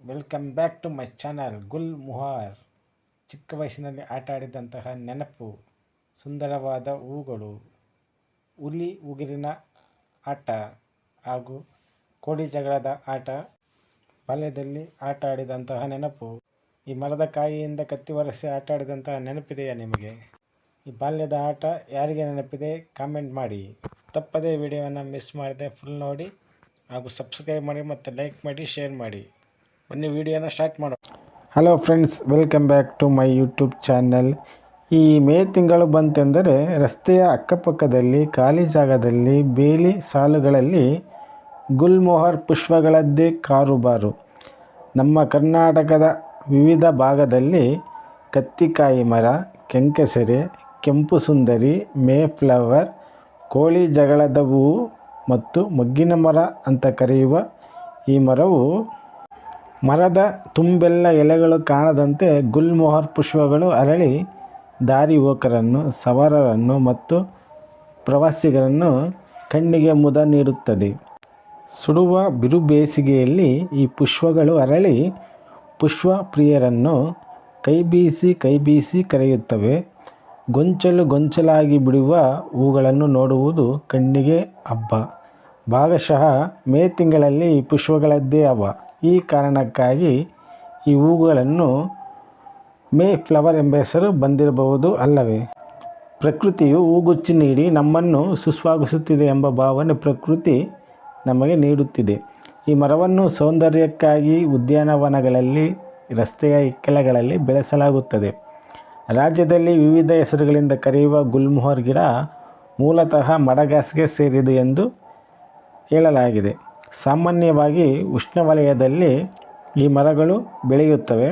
Welcome back to my channel ಗುಲ್ ಮುಹಾರ್ ಚಿಕ್ಕ ವಯಸ್ಸಿನಲ್ಲಿ ಆಟ ಆಡಿದಂತಹ ನೆನಪು, ಸುಂದರವಾದ ಹೂಗಳು, ಹುಲಿ ಉಗುರಿನ ಆಟ ಹಾಗೂ ಕೋಡಿ ಜಗಳದ ಆಟ, ಬಾಲ್ಯದಲ್ಲಿ ಆಟ ಆಡಿದಂತಹ ನೆನಪು, ಈ ಮರದ ಕಾಯಿಯಿಂದ ಕತ್ತಿ ಒರೆಸಿ ಆಟ ಆಡಿದಂತಹ ನೆನಪಿದೆಯಾ ನಿಮಗೆ? ಈ ಬಾಲ್ಯದ ಆಟ ಯಾರಿಗೆ ನೆನಪಿದೆ ಕಾಮೆಂಟ್ ಮಾಡಿ. ತಪ್ಪದೇ ವಿಡಿಯೋವನ್ನು ಮಿಸ್ ಮಾಡದೆ ಫುಲ್ ನೋಡಿ ಹಾಗೂ ಸಬ್ಸ್ಕ್ರೈಬ್ ಮಾಡಿ ಮತ್ತು ಲೈಕ್ ಮಾಡಿ ಶೇರ್ ಮಾಡಿ. ಬನ್ನಿ ವಿಡಿಯೋನ ಸ್ಟಾರ್ಟ್ ಮಾಡೋಣ. Hello friends welcome back to my YouTube channel ಈ ಮೇ ತಿಂಗಳು ಬಂತೆಂದರೆ ರಸ್ತೆಯ ಅಕ್ಕಪಕ್ಕದಲ್ಲಿ, ಖಾಲಿ ಜಾಗದಲ್ಲಿ, ಬೇಲಿ ಸಾಲುಗಳಲ್ಲಿ ಗುಲ್ಮೋಹರ್ ಪುಷ್ಪಗಳದ್ದೇ ಕಾರುಬಾರು. ನಮ್ಮ ಕರ್ನಾಟಕದ ವಿವಿಧ ಭಾಗದಲ್ಲಿ ಕತ್ತಿಕಾಯಿ ಮರ, ಕೆಂಕೆಸೆರೆ, ಕೆಂಪು ಸುಂದರಿ ಮೇ ಫ್ಲವರ್ ಕೋಳಿ ಜಗಳದ ಹೂವು ಮತ್ತು ಮೊಗ್ಗಿನ ಮರ ಅಂತ ಕರೆಯುವ ಈ ಮರವು ಮರದ ತುಂಬೆಲ್ಲ ಎಲೆಗಳು ಕಾಣದಂತೆ ಗುಲ್ಮೊಹರ್ ಪುಷ್ಪಗಳು ಅರಳಿ ದಾರಿ ಹೋಕರನ್ನು ಸವಾರರನ್ನು ಮತ್ತು ಪ್ರವಾಸಿಗರನ್ನು ಕಣ್ಣಿಗೆ ಮುದ ನೀಡುತ್ತದೆ. ಸುಡುವ ಬಿರು ಬೇಸಿಗೆಯಲ್ಲಿ ಈ ಪುಷ್ಪಗಳು ಅರಳಿ ಪುಷ್ಪ ಪ್ರಿಯರನ್ನು ಕೈಬೀಸಿ ಕೈಬೀಸಿ ಕರೆಯುತ್ತವೆ. ಗೊಂಚಲು ಗೊಂಚಲಾಗಿ ಬಿಡುವ ಹೂಗಳನ್ನು ನೋಡುವುದು ಕಣ್ಣಿಗೆ ಹಬ್ಬ. ಭಾಗಶಃ ಮೇ ತಿಂಗಳಲ್ಲಿ ಈ ಪುಷ್ಪಗಳದ್ದೇ ಹಬ್ಬ. ಈ ಕಾರಣಕ್ಕಾಗಿ ಈ ಹೂಗಳನ್ನು ಮೇ ಫ್ಲವರ್ ಎಂಬ ಹೆಸರು ಬಂದಿರಬಹುದು ಅಲ್ಲವೇ? ಪ್ರಕೃತಿಯು ಹೂಗುಚ್ಚು ನೀಡಿ ನಮ್ಮನ್ನು ಸುಸ್ವಾಗಿಸುತ್ತಿದೆ ಎಂಬ ಭಾವನೆ ಪ್ರಕೃತಿ ನಮಗೆ ನೀಡುತ್ತಿದೆ. ಈ ಮರವನ್ನು ಸೌಂದರ್ಯಕ್ಕಾಗಿ ಉದ್ಯಾನವನಗಳಲ್ಲಿ, ರಸ್ತೆಯ ಇಕ್ಕೆಲಗಳಲ್ಲಿ ಬೆಳೆಸಲಾಗುತ್ತದೆ. ರಾಜ್ಯದಲ್ಲಿ ವಿವಿಧ ಹೆಸರುಗಳಿಂದ ಕರೆಯುವ ಗುಲ್ಮೊಹರ್ ಗಿಡ ಮೂಲತಃ ಮಡಗಾಸ್ಗೆ ಸೇರಿದೆ ಎಂದು ಹೇಳಲಾಗಿದೆ. ಸಾಮಾನ್ಯವಾಗಿ ಉಷ್ಣವಲಯದಲ್ಲಿ ಈ ಮರಗಳು ಬೆಳೆಯುತ್ತವೆ.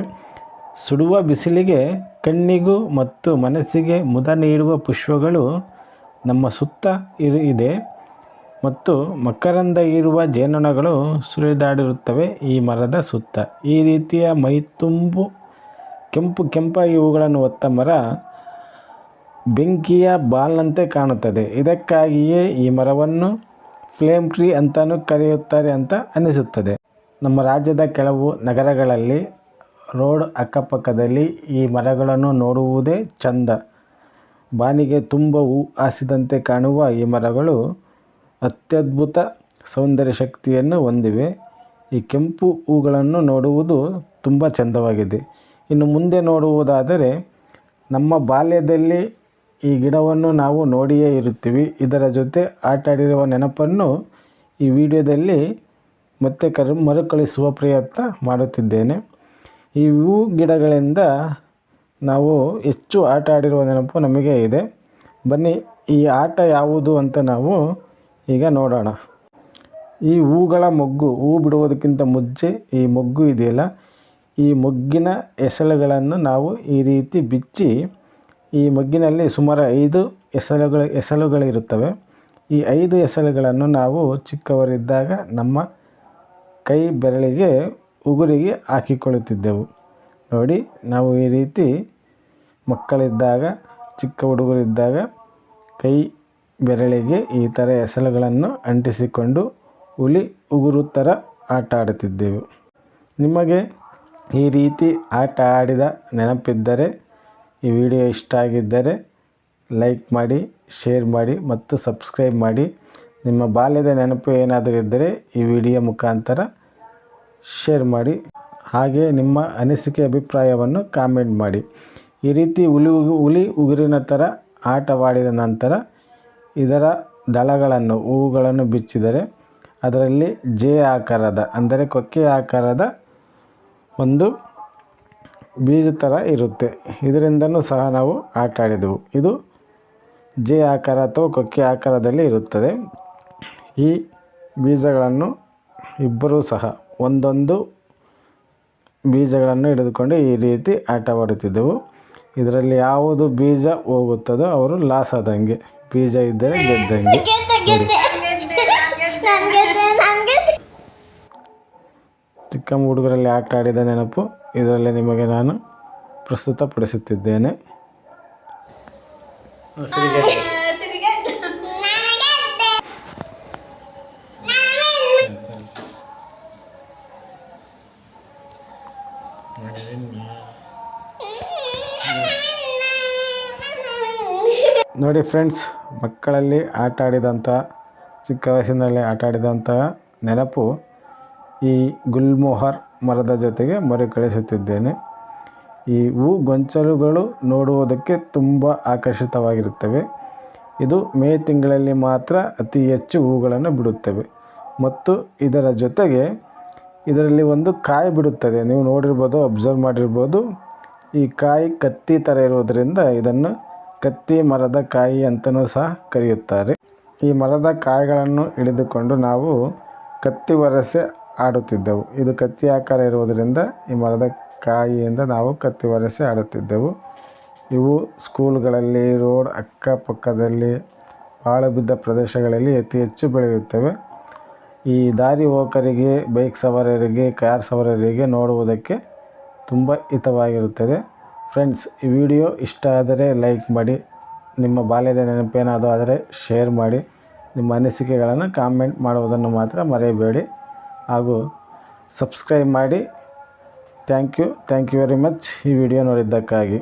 ಸುಡುವ ಬಿಸಿಲಿಗೆ ಕಣ್ಣಿಗೂ ಮತ್ತು ಮನಸ್ಸಿಗೆ ಮುದ ನೀಡುವ ಪುಷ್ಪಗಳು ನಮ್ಮ ಸುತ್ತ ಇದೆ ಮತ್ತು ಮಕರಂದ ಇರುವ ಜೇನುನೊಣಗಳು ಸುರಿದಾಡಿರುತ್ತವೆ ಈ ಮರದ ಸುತ್ತ. ಈ ರೀತಿಯ ಮೈತುಂಬು ಕೆಂಪು ಕೆಂಪಾಗಿ ಇವುಗಳನ್ನು ಹೊತ್ತ ಮರ ಬೆಂಕಿಯ ಬಾಲ್ನಂತೆ ಕಾಣುತ್ತದೆ. ಇದಕ್ಕಾಗಿಯೇ ಈ ಮರವನ್ನು ಫ್ಲೇಮ್ ಟ್ರೀ ಅಂತಲೂ ಕರೆಯುತ್ತಾರೆ ಅಂತ ಅನಿಸುತ್ತದೆ ನಮ್ಮ ರಾಜ್ಯದ ಕೆಲವು ನಗರಗಳಲ್ಲಿ ರೋಡ್ ಅಕ್ಕಪಕ್ಕದಲ್ಲಿ ಈ ಮರಗಳನ್ನು ನೋಡುವುದೇ ಚಂದ. ಬಾನಿಗೆ ತುಂಬ ಹೂ ಹಾಸಿದಂತೆ ಕಾಣುವ ಈ ಮರಗಳು ಅತ್ಯದ್ಭುತ ಸೌಂದರ್ಯ ಶಕ್ತಿಯನ್ನು ಹೊಂದಿವೆ. ಈ ಕೆಂಪು ಹೂಗಳನ್ನು ನೋಡುವುದು ತುಂಬ ಚಂದವಾಗಿದೆ. ಇನ್ನು ಮುಂದೆ ನೋಡುವುದಾದರೆ ನಮ್ಮ ಬಾಲ್ಯದಲ್ಲಿ ಈ ಗಿಡವನ್ನು ನಾವು ನೋಡಿಯೇ ಇರುತ್ತೀವಿ. ಇದರ ಜೊತೆ ಆಟಾಡಿರುವ ನೆನಪನ್ನು ಈ ವಿಡಿಯೋದಲ್ಲಿ ಮತ್ತೆ ಕರು, ಮರುಕಳಿಸುವ ಪ್ರಯತ್ನ ಮಾಡುತ್ತಿದ್ದೇನೆ. ಈ ಹೂ ಗಿಡಗಳಿಂದ ನಾವು ಹೆಚ್ಚು ಆಟ ಆಡಿರುವ ನೆನಪು ನಮಗೆ ಇದೆ. ಬನ್ನಿ, ಈ ಆಟ ಯಾವುದು ಅಂತ ನಾವು ಈಗ ನೋಡೋಣ. ಈ ಹೂಗಳ ಮೊಗ್ಗು, ಹೂ ಬಿಡುವುದಕ್ಕಿಂತ ಮುಂಚೆ ಈ ಮೊಗ್ಗು ಇದೆಯಲ್ಲ? ಈ ಮೊಗ್ಗಿನ ಎಸಳುಗಳನ್ನು ನಾವು ಈ ರೀತಿ ಬಿಚ್ಚಿ ಈ ಮಗ್ಗಿನಲ್ಲಿ ಸುಮಾರು ಐದು ಎಸಳುಗಳು ಎಸಲುಗಳಿರುತ್ತವೆ. ಈ ಐದು ಎಸಳುಗಳನ್ನು ನಾವು ಚಿಕ್ಕವರಿದ್ದಾಗ ನಮ್ಮ ಕೈ ಬೆರಳಿಗೆ ಉಗುರಿಗೆ ಹಾಕಿಕೊಳ್ಳುತ್ತಿದ್ದೆವು. ನೋಡಿ, ನಾವು ಈ ರೀತಿ ಮಕ್ಕಳಿದ್ದಾಗ, ಚಿಕ್ಕ ಹುಡುಗರಿದ್ದಾಗ ಕೈ ಬೆರಳಿಗೆ ಈ ಥರ ಎಸಳುಗಳನ್ನು ಅಂಟಿಸಿಕೊಂಡು ಹುಲಿ ಉಗುರು ಥರ ಆಟ ಆಡುತ್ತಿದ್ದೆವು ನಿಮಗೆ ಈ ರೀತಿ ಆಟ ಆಡಿದ ನೆನಪಿದ್ದರೆ ಈ ವಿಡಿಯೋ ಇಷ್ಟ ಆಗಿದ್ದರೆ ಲೈಕ್ ಮಾಡಿ, ಶೇರ್ ಮಾಡಿ ಮತ್ತು ಸಬ್ಸ್ಕ್ರೈಬ್ ಮಾಡಿ. ನಿಮ್ಮ ಬಾಲ್ಯದ ನೆನಪು ಏನಾದರೂ ಇದ್ದರೆ ಈ ವಿಡಿಯೋ ಮುಖಾಂತರ ಶೇರ್ ಮಾಡಿ. ಹಾಗೆ ನಿಮ್ಮ ಅನಿಸಿಕೆ ಅಭಿಪ್ರಾಯವನ್ನು ಕಾಮೆಂಟ್ ಮಾಡಿ. ಈ ರೀತಿ ಹುಲಿ ಹುಲಿ ಉಗುರಿನ ಥರ ಆಟವಾಡಿದ ನಂತರ ಇದರ ದಳಗಳನ್ನು, ಹೂವುಗಳನ್ನು ಬಿಚ್ಚಿದರೆ ಅದರಲ್ಲಿ ಜೆ ಆಕಾರದ, ಅಂದರೆ ಕೊಕ್ಕೆ ಆಕಾರದ ಒಂದು ಬೀಜ ಥರ ಇರುತ್ತೆ. ಇದರಿಂದನೂ ಸಹ ನಾವು ಆಟ ಆಡಿದೆವು ಇದು ಜೆ ಆಕಾರ ಅಥವಾ ಕೊಕ್ಕೆ ಆಕಾರದಲ್ಲಿ ಇರುತ್ತದೆ. ಈ ಬೀಜಗಳನ್ನು ಇಬ್ಬರೂ ಸಹ ಒಂದೊಂದು ಬೀಜಗಳನ್ನು ಹಿಡಿದುಕೊಂಡು ಈ ರೀತಿ ಆಟವಾಡುತ್ತಿದ್ದೆವು ಇದರಲ್ಲಿ ಯಾವುದು ಬೀಜ ಹೋಗುತ್ತದೋ ಅವರು ಲಾಸ್ ಆದಂಗೆ ಬೀಜ ಇದ್ದರೆ ಗೆದ್ದಂಗೆ. ಚಿಕ್ಕ ಹುಡುಗರಲ್ಲಿ ಆಟ ಆಡಿದ ನೆನಪು ಇದರಲ್ಲಿ ನಿಮಗೆ ನಾನು ಪ್ರಸ್ತುತಪಡಿಸುತ್ತಿದ್ದೇನೆ. ನೋಡಿ ಫ್ರೆಂಡ್ಸ್ ಮಕ್ಕಳಲ್ಲಿ ಆಟ ಆಡಿದಂಥ ಚಿಕ್ಕ ವಯಸ್ಸಿನಲ್ಲಿ ಆಟ ಆಡಿದಂತಹ ನೆನಪು ಈ ಗುಲ್ಮೋಹರ್ ಮರದ ಜೊತೆಗೆ ಮರುಕಳಿಸುತ್ತಿದ್ದೇನೆ ಈ ಹೂ ಗೊಂಚಲುಗಳು ನೋಡುವುದಕ್ಕೆ ತುಂಬ ಆಕರ್ಷಿತವಾಗಿರುತ್ತವೆ. ಇದು ಮೇ ತಿಂಗಳಲ್ಲಿ ಮಾತ್ರ ಅತಿ ಹೆಚ್ಚು ಹೂಗಳನ್ನು ಬಿಡುತ್ತವೆ. ಮತ್ತು ಇದರ ಜೊತೆಗೆ ಇದರಲ್ಲಿ ಒಂದು ಕಾಯಿ ಬಿಡುತ್ತದೆ. ನೀವು ನೋಡಿರ್ಬೋದು, ಅಬ್ಸರ್ವ್ ಮಾಡಿರ್ಬೋದು. ಈ ಕಾಯಿ ಕತ್ತಿ ಥರ ಇರೋದರಿಂದ ಇದನ್ನು ಕತ್ತಿ ಮರದ ಕಾಯಿ ಅಂತಲೂ ಸಹ ಕರೆಯುತ್ತಾರೆ. ಈ ಮರದ ಕಾಯಿಗಳನ್ನು ಹಿಡಿದುಕೊಂಡು ನಾವು ಕತ್ತಿ ವರಸೆ ಆಡುತ್ತಿದ್ದೆವು. ಇದು ಕತ್ತಿ ಆಕಾರ ಇರುವುದರಿಂದ ಈ ಮರದ ಕಾಯಿಯಿಂದ ನಾವು ಕತ್ತಿ ಒರೆಸಿ ಆಡುತ್ತಿದ್ದೆವು. ಇವು ಸ್ಕೂಲ್ಗಳಲ್ಲಿ, ರೋಡ್ ಅಕ್ಕಪಕ್ಕದಲ್ಲಿ ಪಾಳು ಬಿದ್ದ ಪ್ರದೇಶಗಳಲ್ಲಿ ಅತಿ ಹೆಚ್ಚು ಬೆಳೆಯುತ್ತವೆ. ಈ ದಾರಿ ಹೋಕರಿಗೆ ಬೈಕ್ ಸವಾರರಿಗೆ, ಕಾರ್ ಸವಾರರಿಗೆ ನೋಡುವುದಕ್ಕೆ ತುಂಬ ಹಿತವಾಗಿರುತ್ತದೆ. ಫ್ರೆಂಡ್ಸ್, ಈ ವಿಡಿಯೋ ಇಷ್ಟ ಆದರೆ ಲೈಕ್ ಮಾಡಿ, ನಿಮ್ಮ ಬಾಲ್ಯದ ನೆನಪೇನಾದರೂ ಆದರೆ ಶೇರ್ ಮಾಡಿ, ನಿಮ್ಮ ಅನಿಸಿಕೆಗಳನ್ನು ಕಾಮೆಂಟ್ ಮಾಡುವುದನ್ನು ಮಾತ್ರ ಮರೆಯಬೇಡಿ. ಹಾಗೂ ಸಬ್ಸ್ಕ್ರೈಬ್ ಮಾಡಿ. Thank you thank you very much ಈ ವಿಡಿಯೋ ನೋಡಿದ್ದಕ್ಕಾಗಿ.